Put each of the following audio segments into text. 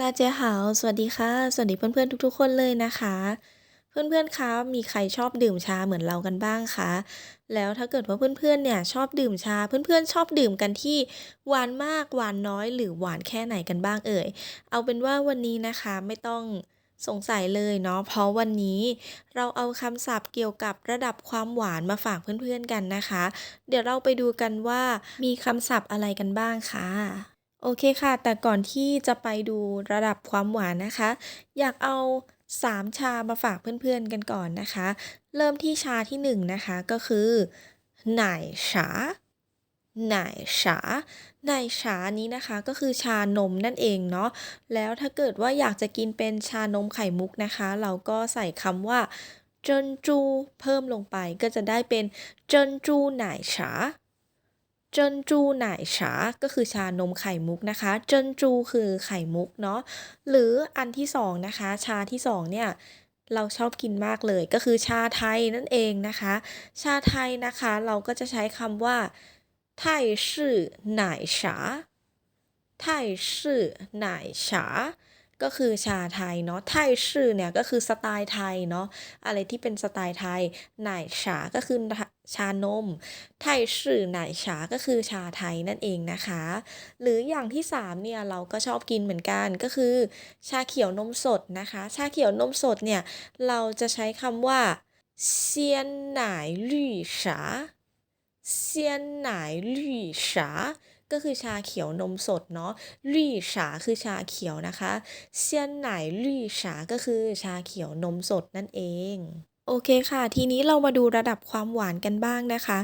ตาเจ๋าหาว สวัสดีค่ะ สวัสดีเพื่อนๆทุกๆ คนเลยนะคะ เพื่อนๆ คะ มีใครชอบดื่มชาเหมือนเรากันบ้างคะ แล้วถ้าเกิดว่าเพื่อนๆ เนี่ยชอบดื่มชา เพื่อนๆ ชอบดื่มกันที่หวานมาก หวานน้อย หรือหวานแค่ไหนกันบ้างเอ่ย เอาเป็นว่าวันนี้นะคะไม่ต้องสงสัยเลยเนาะ เพราะวันนี้เราเอาคำศัพท์เกี่ยวกับระดับความหวานมาฝากเพื่อนๆ กันนะคะ เดี๋ยวเราไปดูกันว่ามีคำศัพท์อะไรกันบ้างคะ่ะ โอเคค่ะ แต่ก่อนที่จะไปดูระดับความหวานนะคะ อยากเอา 3 ชามาฝากเพื่อนๆกันก่อนนะคะ เริ่มที่ชาที่ 1 นะคะก็คือหน่ายฉาหน่ายฉาหน่ายฉานี้นะคะก็คือชานมนั่นเองเนาะ แล้วถ้าเกิดว่าอยากจะกินเป็นชานมไข่มุกนะคะ เราก็ใส่คำว่าเจินจูเพิ่มลงไปก็จะได้เป็นเจินจูหน่ายฉา เจินจูหน่ายฉาก็คือชานมไข่มุกนะคะ เจินจูคือไข่มุกเนาะ หรืออันที่สองนะคะ ชาที่สองเนี่ยเราชอบกินมากเลยก็คือชาไทยนั่นเองนะคะ ชาไทยนะคะเราก็จะใช้คำว่าไทยชื่อหน่ายฉาไทยชื่อหน่ายฉา ก็คือชาไทยเนาะไทยชื่อเนี่ยก็คือสไตล์ไทยเนาะอะไรที่เป็นสไตล์ไทยหน่ายฉาก็คือชานม ไทยชื่อหน่ายฉาก็คือชาไทยนั่นเองนะคะ หรืออย่างที่3เนี่ยเราก็ชอบกินเหมือนกันก็คือ ชาเขียวนมสดนะคะ ชาเขียวนมสดเนี่ยเราจะใช้คำว่าเซียนหน่ายลี่ฉาเซียนหน่ายลี่ฉา ก็คือชาเขียวนมสดเนาะลี่ฉาคือชาเขียวนะคะเซียนไหน่ายลี่ฉาก็คือชาเขียวนมสดนั่นเองโอเคค่ะ ทีนี้เรามาดูระดับความหวานกันบ้างนะคะ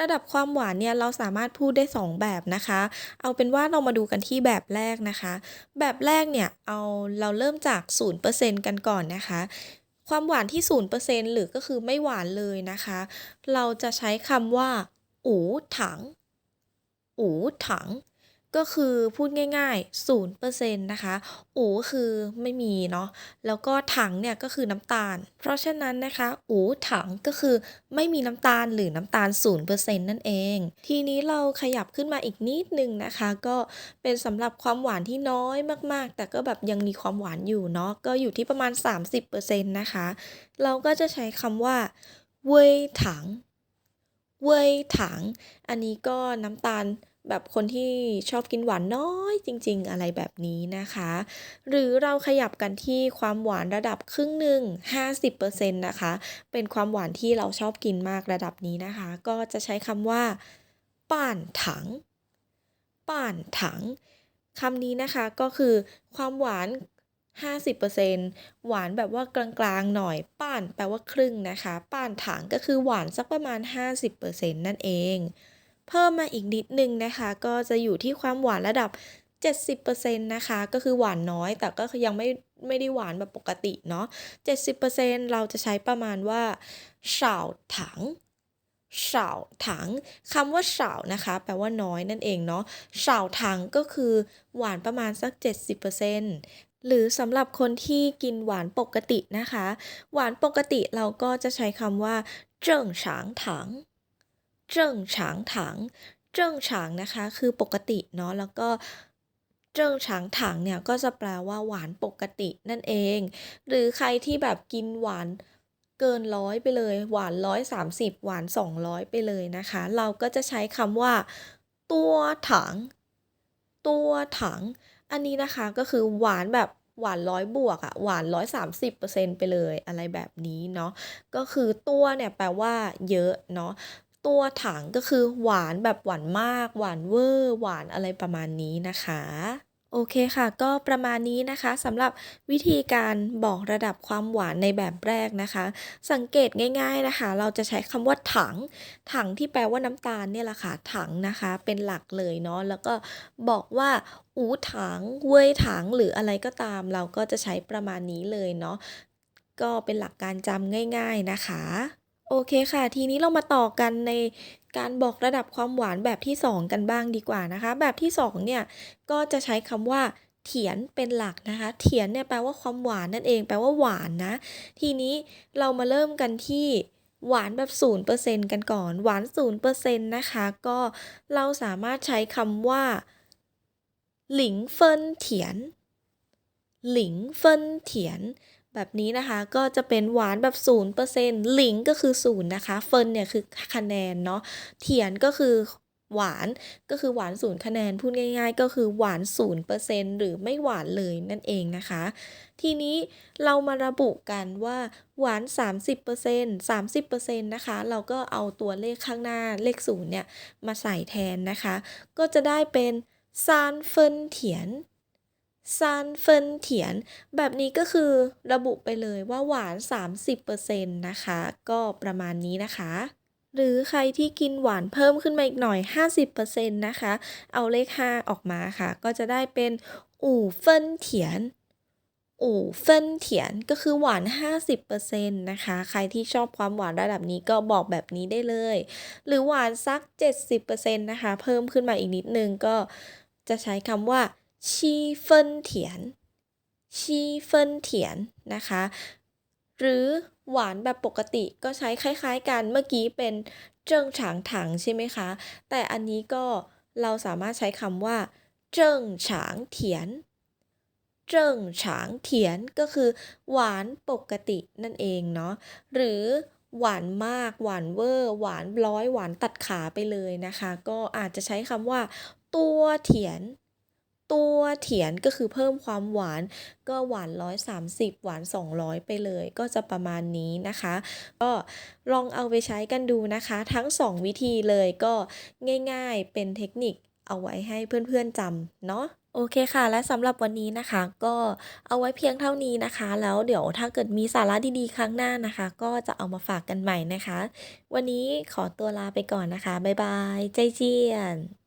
ระดับความหวานเนี่ยเราสามารถพูดได้ 2 แบบนะคะ เอาเป็นว่าเรามาดูกันที่แบบแรกนะคะ แบบแรกเนี่ยเอาเราเริ่มจาก 0%กันก่อนนะคะ ความหวานที่ 0%หรือก็คือไม่หวานเลยนะคะ เราจะใช้คำว่า อูถัง อูถัง ก็คือพูดง่ายๆ0%นะคะอูคือไม่มีเนาะแล้วก็ถังเนี่ยก็คือน้ำตาล เพราะฉะนั้นนะคะอูถังก็คือไม่มีน้ำตาลหรือน้ำตาล0%นั่นเอง ทีนี้เราขยับขึ้นมาอีกนิดนึงนะคะ ก็เป็นสำหรับความหวานที่น้อยมากๆ แต่ก็แบบยังมีความหวานอยู่เนาะก็อยู่ที่ประมาณ 30%นะคะ เราก็จะใช้คำว่าเว่ยถัง เว่ยถัง อันนี้ก็น้ำตาลแบบคนที่ชอบกินหวานน้อยจริง ๆ อะไรแบบนี้นะคะ หรือเราขยับกันที่ความหวานระดับครึ่งหนึ่ง50%นะคะ เป็นความหวานที่เราชอบกินมากระดับนี้นะคะ ก็จะใช้คำว่า ป่านถัง ป่านถังคำนี้นะคะก็คือความหวาน 50%หวานแบบว่ากลางๆหน่อยป่านแปลว่าครึ่งนะคะป่านถังก็คือหวานสักประมาณ 50%นั่นเอง เพิ่มมาอีกนิดนึงนะคะ ก็จะอยู่ที่ความหวานระดับ 70%นะคะ ก็คือหวานน้อย แต่ก็ยังไม่ไม่ได้หวานแบบปกติเนาะ 70%เราจะใช้ประมาณว่าเฉาถัง เฉาถังคำว่าเฉานะคะ แปลว่าน้อยนั่นเองเนาะเฉาถังก็คือหวานประมาณสัก 70%หรือสำหรับคนที่กินหวานปกตินะคะ หวานปกติเราก็จะใช้คำว่าเจิ้งฉางถังเจิ้งฉางถังเจิ้งฉางนะคะ คือปกติเนาะแล้วก็เจิ้งฉางถังเนี่ยก็จะแปลว่าหวานปกตินั่นเอง หรือใครที่แบบกินหวาน เกินร้อยไปเลย หวานร้อยสามสิบหวานสองร้อยไปเลยนะคะ เราก็จะใช้คำว่า ตัวถัง ตัวถัง อันนี้นะคะก็คือหวานแบบหวานร้อยบวกอะหวานร้อยสามสิบเปอร์เซ็นต์ไปเลยอะไรแบบนี้เนาะก็คือตัวเนี่ยแปลว่าเยอะเนาะตัวถังก็คือหวานแบบหวานมาก หวานเวอร์ หวานอะไรประมาณนี้นะคะ โอเคค่ะ ก็ประมาณนี้นะคะสำหรับวิธีการบอกระดับความหวานในแบบแรกนะคะ สังเกตง่าย ๆนะคะ เราจะใช้คำว่าถัง ถังที่แปลว่าน้ำตาลเนี่ยแหละค่ะถังนะคะ เป็นหลักเลยเนาะแล้วก็บอกว่าอูถังเว่ยถังหรืออะไรก็ตาม เราก็จะใช้ประมาณนี้เลยเนาะก็เป็นหลักการจำง่าย ๆนะคะ โอเคค่ะ ทีนี้เรามาต่อกันในการบอกระดับความหวานแบบที่ 2 กันบ้างดีกว่านะคะ แบบที่ 2 เนี่ย ก็จะใช้คำว่าเถียนเป็นหลักนะคะ เถียนเนี่ยแปลว่าความหวานนั่นเอง แปลว่าหวานนะ ทีนี้เรามาเริ่มกันที่หวานแบบ 0%กันก่อน หวาน 0%นะคะ ก็เราสามารถใช้คำว่า หลิงเฟินเถียน หลิงเฟินเถียน แบบนี้นะคะก็จะเป็นหวานแบบ 0%หลิงก็คือ 0 นะคะ เฟินเนี่ยคือคะแนนเนาะเถียนก็คือหวานก็คือหวาน0คะแนนพูดง่าย ๆ ก็คือหวาน0%หรือไม่หวานเลยนั่นเองนะคะ ทีนี้เรามาระบุกันว่าหวาน 30% 30%นะคะ เราก็เอาตัวเลขข้างหน้าเลข0เนี่ยมาใส่แทนนะคะ ก็จะได้เป็นซานเฟินเถียน ซานเฟินเถียน แบบนี้ก็คือระบุไปเลยว่าหวาน 30%นะคะ ก็ประมาณนี้นะคะ หรือใครที่กินหวานเพิ่มขึ้นมาอีกหน่อย 50%นะคะ เอาเลข 5 ออกมาค่ะ ก็จะได้เป็นอู่เฟินเถียนอู่เฟินเถียนก็คือหวาน 50%นะคะ ใครที่ชอบความหวานระดับนี้ก็บอกแบบนี้ได้เลย หรือหวานสัก 70%นะคะ เพิ่มขึ้นมาอีกนิดนึงก็จะใช้คำว่า ชีเฟินเถียน ชีเฟินเถียนนะคะ หรือหวานแบบปกติก็ใช้คล้ายๆกันเมื่อกี้เป็นเจิ้งฉางถังใช่ไหมคะ แต่อันนี้ก็เราสามารถใช้คำว่าเจิ้งฉางเถียน เจิ้งฉางเถียนก็คือ หวานปกตินั่นเองเนาะ หรือหวานมาก หวานเวอร์ หวานร้อย หวานตัดขาไปเลยนะคะ ก็อาจจะใช้คำว่า ตัวเถียน ตัวเถียนก็คือเพิ่มความหวานก็หวาน130หวาน200ไปเลย ก็จะประมาณนี้นะคะ ก็ลองเอาไปใช้กันดูนะคะ ทั้ง2วิธีเลยก็ง่ายๆเป็นเทคนิคเอาไว้ให้เพื่อนๆจำเนาะโอเคค่ะ และสำหรับวันนี้นะคะ ก็เอาไว้เพียงเท่านี้นะคะ แล้วเดี๋ยวถ้าเกิดมีสาระดีๆ ครั้งหน้านะคะ ก็จะเอามาฝากกันใหม่นะคะ วันนี้ขอตัวลาไปก่อนนะคะ บ๊ายบาย ใจเจียน